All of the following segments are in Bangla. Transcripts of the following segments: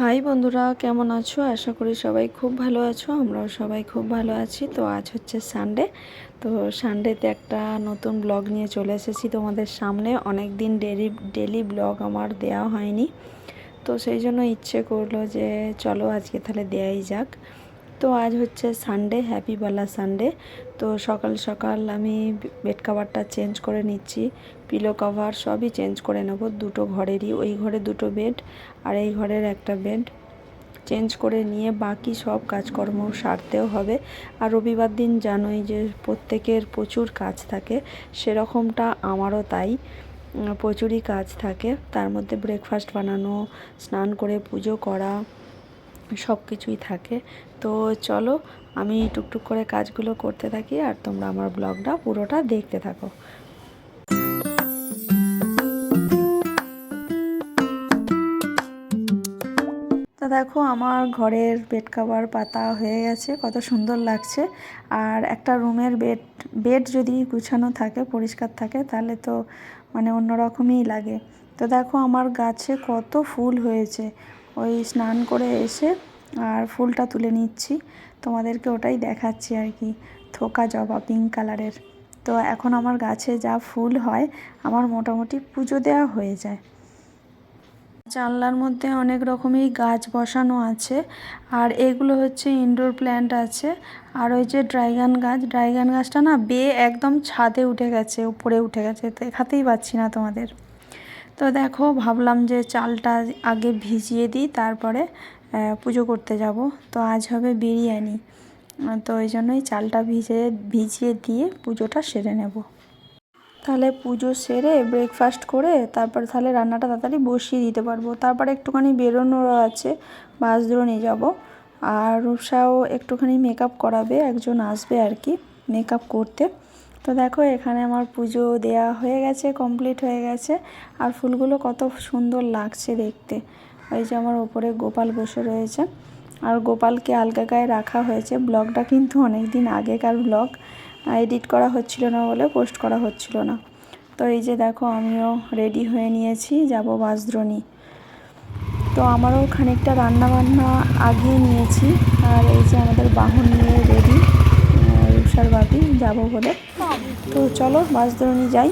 হাই বন্ধুরা, কেমন আছো? আশা করি সবাই খুব ভালো আছো, আমরাও সবাই খুব ভালো আছি। তো আজ হচ্ছে সানডে তো সানডেতে একটা নতুন ব্লগ নিয়ে চলে এসেছি তোমাদের সামনে। অনেক দিন ডেলি ডেলি ব্লগ আমার দেওয়া হয়নি, তো সেই জন্য ইচ্ছে করল যে চলো আজকে তাহলে দেয়াই যাক। তো আজ হচ্ছে সানডে হ্যাপি বালা সানডে তো সকাল সকাল আমি বেড কাভারটা চেঞ্জ করে নিচ্ছি পিলো কভার সবই চেঞ্জ করে নেব, দুটো ঘরেরই, ওই ঘরে দুটো বেড আর এই ঘরের একটা বেড চেঞ্জ করে নিয়ে বাকি সব কাজকর্ম সারতেও হবে। আর রবিবার দিন জানোই যে প্রত্যেকের প্রচুর কাজ থাকে, সেরকমটা আমারও তাই প্রচুরই কাজ থাকে। তার মধ্যে ব্রেকফাস্ট বানানো, স্নান করে পুজো করা সব কিছুই থাকে। তো চলো, আমি টুকটুক করে কাজগুলো করতে থাকি আর তোমরা আমার ব্লগটা পুরোটা দেখতে থাকো। তো দেখো, আমার ঘরের বেড কাভার পাতা হয়ে গেছে, কত সুন্দর লাগছে। আর একটা রুমের বেড বেড যদি গুছানো থাকে, পরিষ্কার থাকে, তাহলে তো মানে অন্যরকমই লাগে। তো দেখো, আমার গাছে কত ফুল হয়েছে। ওই স্নান করে এসে আর ফুলটা তুলে নিচ্ছি। তোমাদেরকে ওটাই দেখাচ্ছি আর কি, থোকা জবা পিঙ্ক কালারের তো এখন আমার গাছে যা ফুল হয়, আমার মোটামুটি পুজো দেওয়া হয়ে যায়। জানলার মধ্যে অনেক রকমই গাছ বসানো আছে, আর এগুলো হচ্ছে ইনডোর প্ল্যান্ট আছে। আর ওই যে ড্রাইগান গাছ ড্রাইগান গাছটা না বেয়ে একদম ছাদে উঠে গেছে, উপরে উঠে গেছে, দেখাতেই পাচ্ছি না তোমাদের। তো দেখো, ভাবলাম যে চালটা আগে ভিজিয়ে দিই, তারপরে পুজো করতে যাব। তো আজ হবে বিরিয়ানি। তো ওই জন্যই চালটা ভিজে, ভিজিয়ে দিয়ে পুজোটা সেরে নেব। তাহলে পুজো সেরে ব্রেকফাস্ট করে, তারপর তাহলে রান্নাটা তাড়াতাড়ি বসিয়ে দিতে পারব। তারপরে একটুখানি বেরোনোরও আছে বাসদ্রোণী যাব। আর রূপসাও একটুখানি মেকআপ করাবে, একজন আসবে আর কি মেকআপ করতে। তো দেখো, এখানে আমার পুজো দেয়া হয়ে গেছে কমপ্লিট হয়ে গেছে। আর ফুলগুলো কত সুন্দর লাগছে দেখতে। ওই যে আমার ওপরে গোপাল বসে রয়েছে। আর গোপালকে আলগা গায়ে রাখা হয়েছে। ব্লগটা কিন্তু অনেক দিন আগেকার ব্লগ। এডিট করা হচ্ছিল না বলে, পোস্ট করা হচ্ছিল না। তো এই যে দেখো, আমিও রেডি হয়ে নিয়েছি, যাব বাসদ্রণী তো আমারও খানিকটা রান্না বান্না আগিয়ে নিয়েছি। আর এই যে আমাদের বাহন নিয়ে রেডি। রূপসার বাপি যাব বলে। তো চলো বাসদ্রণী যাই।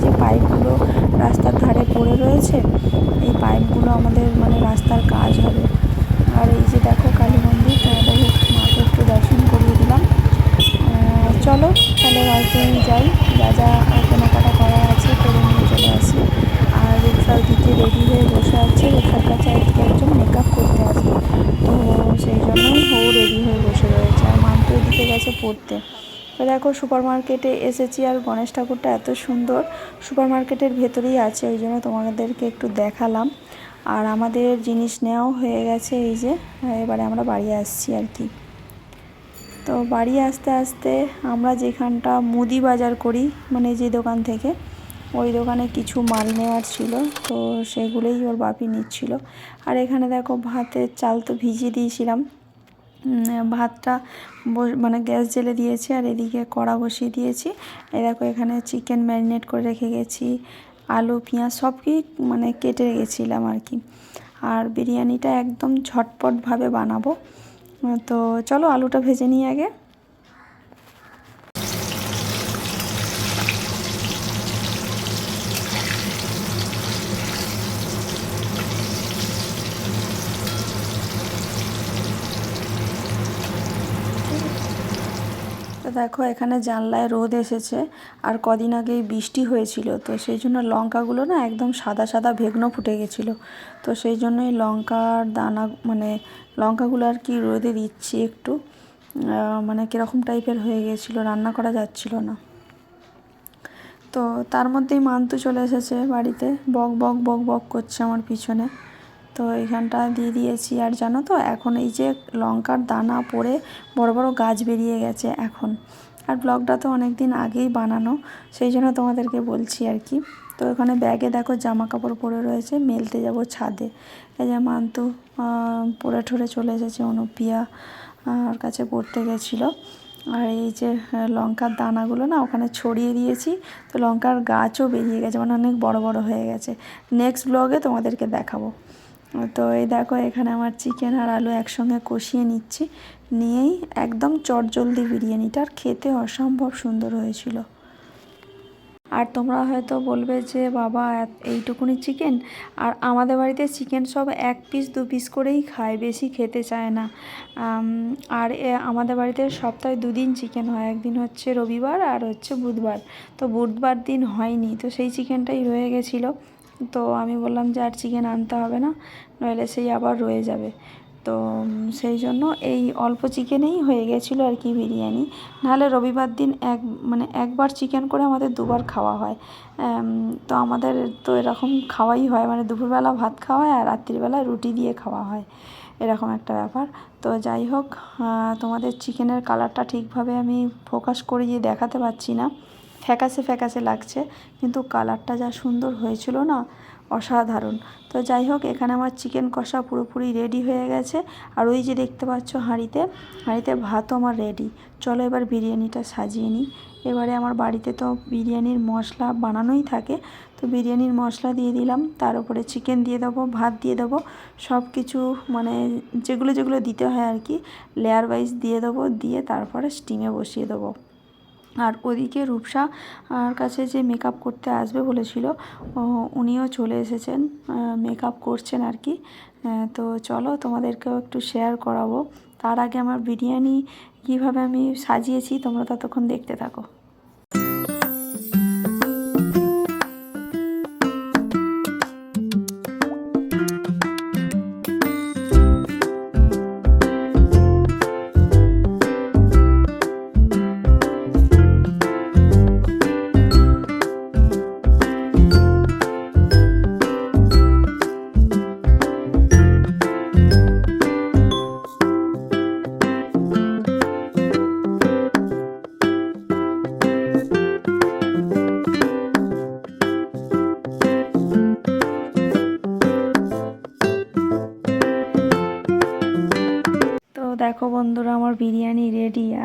যে পাইপগুলো রাস্তার ধারে পড়ে রয়েছে, এই পাইপগুলো আমাদের মানে রাস্তার কাজ হবে। আর এই যে দেখো কালী মন্দির তোমাদের মাকে একটু দর্শন করিয়ে দিলাম। চলো, তাহলে রাজধানী যাই। যা যা কেনাকাটা করা আছে, করে নিয়ে চলে আসি। আর রেডি হয়ে বসে আছে রেখার কাছে একজন মেকআপ করতে আসবে তো সেই জন্যই ও রেডি হয়ে বসে রয়েছে। আর মানতো এদিকে গেছে পড়তে। তো দেখো সুপার মার্কেটে এসেছি আর গণেশ ঠাকুরটা এত সুন্দর। সুপার মার্কেটের ভেতরেই আছে, ওই জন্য তোমাদেরকে একটু দেখালাম। আর আমাদের জিনিস নেওয়াও হয়ে গেছে, এই যে, এবারে আমরা বাড়ি আসছি আর কি। তো বাড়ি আসতে আসতে আমরা যেখানটা মুদি বাজার করি মানে যে দোকান থেকে ওই দোকানে কিছু মাল নেওয়ার ছিল, তো সেগুলোই ওর বাপি নিচ্ছিল। আর এখানে দেখো ভাতের চাল তো ভিজিয়ে দিয়েছিলাম। ভাতটা মানে গ্যাস জেলে দিয়েছি আর এদিকে কড়া বসিয়ে দিয়েছি। এ দেখো এখানে চিকেন ম্যারিনেট করে রেখে গেছি, আলু, পেঁয়াজ সব কি মানে কেটে রেখেছিলাম আর কি। আর বিরিয়ানিটা একদম ঝটপটভাবে বানাবো। তো চলো আলুটা ভেজে নিই আগে। দেখো, এখানে জানলায় রোদ এসেছে আর কদিন আগেই বৃষ্টি হয়েছিল। তো সেই জন্য লঙ্কাগুলো না একদম সাদা সাদা ভেগ্ন ফুটে গেছিল। তো সেই জন্যই লঙ্কার দানা মানে লঙ্কাগুলো আর কি রোদে দিচ্ছি একটু। মানে কীরকম টাইপের হয়ে গেছিল, রান্না করা যাচ্ছিল না। তো তার মধ্যেই মান্তু চলে এসেছে বাড়িতে। বক বক বক বক করছে আমার পিছনে। তো এখানটা দিয়ে দিয়েছি। আর জানো তো, এখন এই যে লঙ্কার দানা পড়ে বড় বড় গাছ বেরিয়ে গেছে এখন। আর ব্লগটা তো অনেক দিন আগেই বানানো, সেই জন্য তোমাদেরকে বলছি আর কি। তো এখানে ব্যাগে দেখো জামা কাপড় পরে রয়েছে, মেলতে যাব ছাদে। এই যে মান্তু পরে ঠরে চলে এসেছে অনুপিয়া আর কাছে পড়তে গেছিল। আর এই যে লঙ্কার দানাগুলো না ওখানে ছড়িয়ে দিয়েছি, তো লঙ্কার গাছও বেরিয়ে গেছে মানে অনেক বড় বড় হয়ে গেছে। নেক্সট ব্লগে তোমাদেরকে দেখাবো। তো এই দেখো, এখানে আমার চিকেন আর আলু একসঙ্গে কষিয়ে নিচ্ছি। নিয়েই একদম চটজলদি বিরিয়ানিটা, আর খেতে অসম্ভব সুন্দর হয়েছিল। আর তোমরা হয়তো বলবে যে, বাবা এইটুকুনি চিকেন আর আমাদের বাড়িতে চিকেন সব এক পিস দু পিস করেই খায়, বেশি খেতে চায় না। আর আমাদের বাড়িতে সপ্তাহে দুদিন চিকেন হয়। একদিন হচ্ছে রবিবার আর হচ্ছে বুধবার। তো বুধবার দিন হয়নি। তো সেই চিকেনটাই রয়ে গেছিল। তো আমি বললাম যে আর চিকেন আনতে হবে না, নইলে সেই আবার রয়ে যাবে। তো সেই জন্য এই অল্প চিকেনেই হয়ে গেছিল আর কি বিরিয়ানি। নাহলে রবিবার দিন এক মানে একবার চিকেন করে আমাদের দুবার খাওয়া হয়। তো আমাদের তো এরকম খাওয়াই হয় মানে দুপুরবেলা ভাত খাওয়া হয় আর রাত্রিবেলা রুটি দিয়ে খাওয়া হয়। এরকম একটা ব্যাপার। তো যাই হোক তোমাদের চিকেনের কালারটা ঠিকভাবে আমি ফোকাস করে গিয়ে দেখাতে পারছি না। ফ্যাকাসে ফ্যাকাসে লাগছে, কিন্তু কালারটা যা সুন্দর হয়েছিল না, অসাধারণ। তো যাই হোক, এখানে আমার চিকেন কষা পুরোপুরি রেডি হয়ে গেছে। আর ওই যে দেখতে পাচ্ছ হাঁড়িতে হাঁড়িতে ভাতও আমার রেডি চলো এবার বিরিয়ানিটা সাজিয়ে নিই। এবারে আমার বাড়িতে তো বিরিয়ানির মশলা বানানোই থাকে। তো বিরিয়ানির মশলা দিয়ে দিলাম, তার উপরে চিকেন দিয়ে দেবো, ভাত দিয়ে দেবো সব কিছু মানে যেগুলো যেগুলো দিতে হয় আর কি লেয়ার ওয়াইজ দিয়ে দেবো, দিয়ে তারপরে স্টিমে বসিয়ে দেবো। আর ওদিকে রূপসা আর কাছে যে মেকআপ করতে আসবে বলেছিল উনিও চলে এসেছেন মেকআপ করছেন আর কি। তো চলো তোমাদেরকেও একটু শেয়ার করাবো। তার আগে আমার বিরিয়ানি কীভাবে আমি সাজিয়েছি, তোমরা ততক্ষণ দেখতে থাকো।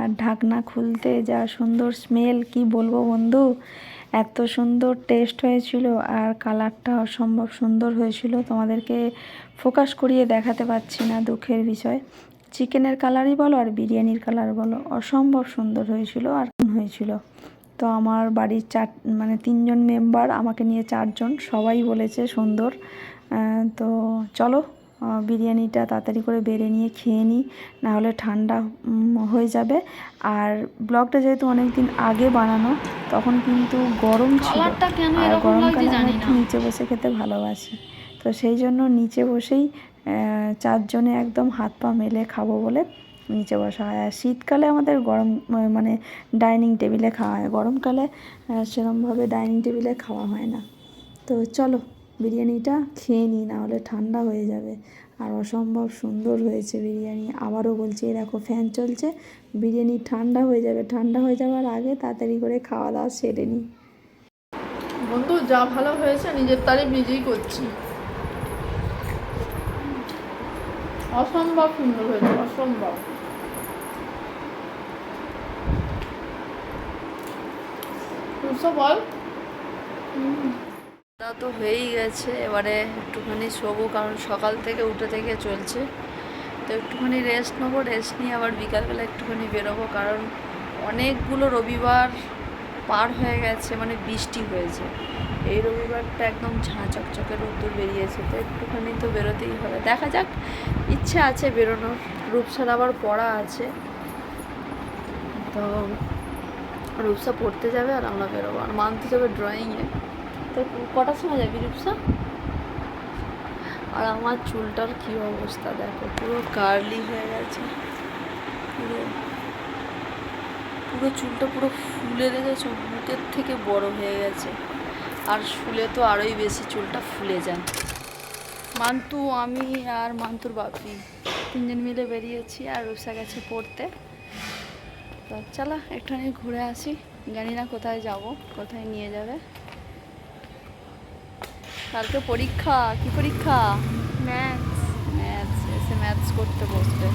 আর ঢাকনা খুলতে যা সুন্দর স্মেল কি বলব বন্ধু? এত সুন্দর টেস্ট হয়েছিল আর কালারটা অসম্ভব সুন্দর হয়েছিল। তোমাদেরকে ফোকাস করিয়ে দেখাতে পারছি না দুঃখের বিষয়। চিকেনের কালারই বলো আর বিরিয়ানির কালার বলো, অসম্ভব সুন্দর হয়েছিল আর হয়েছিল। তো আমার বাড়ির চার মানে তিনজন মেম্বার আমাকে নিয়ে চারজন, সবাই বলেছে সুন্দর। তো চলো বিরিয়ানিটা তাড়াতাড়ি করে বেড়ে নিয়ে খেয়ে নিই নাহলে ঠান্ডা হয়ে যাবে। আর ব্লগটা যেহেতু অনেক দিন আগে বানানো তখন কিন্তু গরম ছিল। আর গরমকালে আমি একটু নিচে বসে খেতে ভালোবাসি। তো সেই জন্য নিচে বসেই চারজনে একদম হাত পা মেলে খাব বলে নিচে বসা হয়। আর শীতকালে আমাদের গরম মানে ডাইনিং টেবিলে খাওয়া হয়। গরমকালে সেরমভাবে ডাইনিং টেবিলে খাওয়া হয় না। তো চলো বিরিয়ানিটা খেয়ে নিই না হলে ঠান্ডা হয়ে যাবে। আর অসম্ভব সুন্দর হয়েছে বিরিয়ানি। আবারও বলছি দেখো ফ্যান চলছে। বিরিয়ানি ঠান্ডা হয়ে যাবে। ঠান্ডা হয়ে যাওয়ার আগে তাড়াতাড়ি করে খাওয়া দাওয়া সেরে নিই। বন্ধু, যা ভালো হয়েছে, নিজের তারিফ নিজেই করছি। অসম্ভব সুন্দর হয়েছে, অসম্ভব। বল। তা তো হয়েই গেছে। এবারে একটুখানি শোবো, কারণ সকাল থেকে উঠে থেকে চলছে। তো একটুখানি রেস্ট নেব রেস্ট নিয়ে আবার বিকালবেলা একটুখানি বেরোবো, কারণ অনেকগুলো রবিবার পার হয়ে গেছে মানে বৃষ্টি হয়েছে। এই রবিবারটা একদম ঝাঁ রোদ্দুর বেরিয়েছে, তো একটুখানি তো বেরোতেই হবে। দেখা যাক, ইচ্ছে আছে বেরোনোর। রূপসার আবার পড়া আছে। তো রূপসা পড়তে যাবে আর আমরা বেরোবো। আর মানতে যাবে ড্রয়িংয়ে তো কটার সময় যাবি, রূপসা? আর আমার চুলটার কি অবস্থা দেখো, পুরো কার্লি হয়ে গেছে। পুরো পুরো চুলটা পুরো ফুলে দেখেছ, বুকের থেকে বড় হয়ে গেছে। আর ফুলে তো আরোই বেশি চুলটা ফুলে যায়। মান্তু আমি আর মান্তুর বাপি তিনজন মিলে বেরিয়েছি আর রূপসা গেছে পড়তে। তো চলো, একটুখানি ঘুরে আসি। জানি না কোথায় যাব, কোথায় নিয়ে যাবে। কালকে পরীক্ষা? কি পরীক্ষা? ম্যাথস ম্যাথস এসে ম্যাথস করতে বসবে।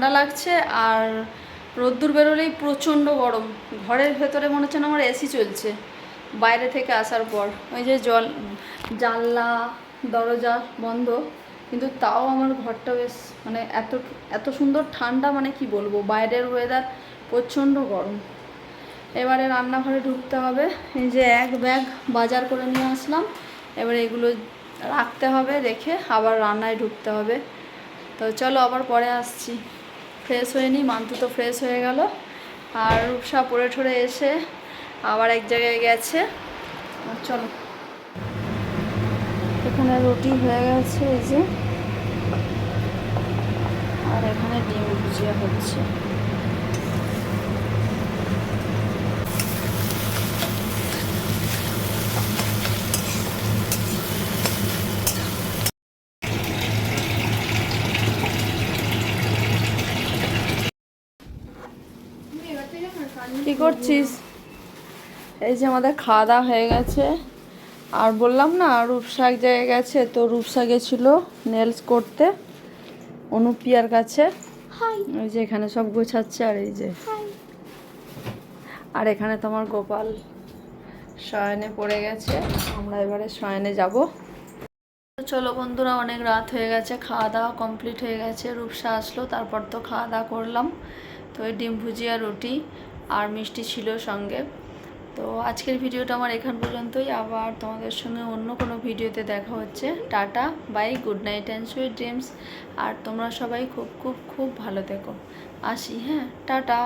ঠান্ডা লাগছে আর রোদ্দুর বেরোলেই প্রচণ্ড গরম। ঘরের ভেতরে মনে হচ্ছে না আমার এসি চলছে। বাইরে থেকে আসার পর ওই যে জল, জানলা, দরজা বন্ধ, কিন্তু তাও আমার ঘরটা বেশ মানে এত এত সুন্দর ঠান্ডা মানে কি বলব? বাইরের ওয়েদার প্রচণ্ড গরম। এবারে রান্নাঘরে ঢুকতে হবে। এই যে এক ব্যাগ বাজার করে নিয়ে আসলাম। এবারে এগুলো রাখতে হবে, রেখে আবার রান্নায় ঢুকতে হবে। তো চলো আবার পরে আসছি। ফ্রেশ হয়ে নিই মান্তু তো ফ্রেশ হয়ে গেল। আর রূপসা পরে ঠরে এসে আবার এক জায়গায় গেছে। চলো। এখানে রুটি হয়ে গেছে, এই যে। আর এখানে ডিম ভুজিয়া হচ্ছে। কি করছিস? এই যে আমাদের খাওয়া দাওয়া হয়ে গেছে। আর বললাম না রূপসা এক জায়গায় গেছে তো রূপসা গেছিল নেলস করতে অনুপিয়ার কাছে। ওই যে এখানে সব গোছাচ্ছে আর এই যে। আর এখানে তোমার গোপাল শয়নে পড়ে গেছে আমরা এবারে শয়নে যাব। চলো বন্ধুরা অনেক রাত হয়ে গেছে খাওয়া দাওয়া কমপ্লিট হয়ে গেছে রূপসা আসলো তারপর তো খাওয়া দাওয়া করলাম। তো ওই ডিম ভুজিয়া রুটি আর মিষ্টি ছিল সঙ্গে। তো আজকের ভিডিওটা আমার এখান পর্যন্তই। আবার তোমাদের সঙ্গে অন্য কোনো ভিডিওতে দেখা হচ্ছে। Tata, bye, good night and sweet dreams আর তোমরা সবাই খুব খুব খুব ভালো থেকো। আসি হ্যাঁ টাটা।